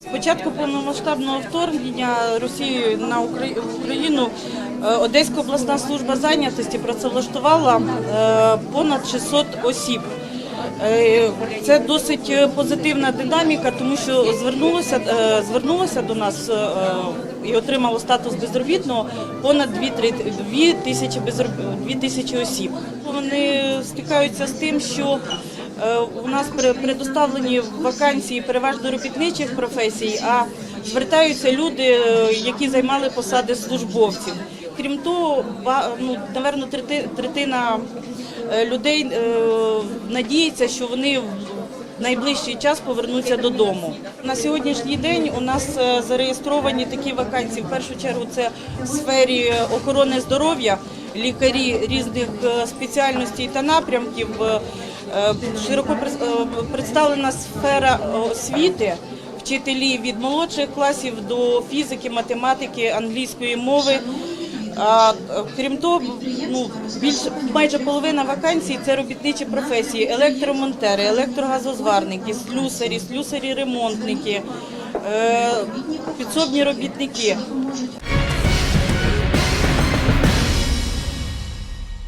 З початку повномасштабного вторгнення Росії на Україну е, Одеська обласна служба зайнятості працевлаштувала е, понад 600 осіб. Е, Це досить позитивна динаміка, тому що звернулося, звернулося до нас і отримало статус безробітного понад 2 тисячі, безроб- 2 тисячі осіб. Вони стикаються з тим, що У нас пре- предоставлені вакансії переважно робітничих професій, а звертаються люди, е, які займали посади службовців. Крім того, ну, напевно, третина е, людей е, надіється, що вони в найближчий час повернуться додому. На сьогоднішній день у нас е, зареєстровані такі вакансії. В першу чергу це в сфері охорони здоров'я, лікарі різних е, спеціальностей та напрямків. Е, Широко е, представлена сфера освіти. Вчителі від молодших класів до фізики, математики, англійської мови. А, е, крім того, ну більше майже половина вакансій це робітничі професії: електромонтери, електрогазозварники, слюсарі, слюсарі-ремонтники, е, підсобні робітники.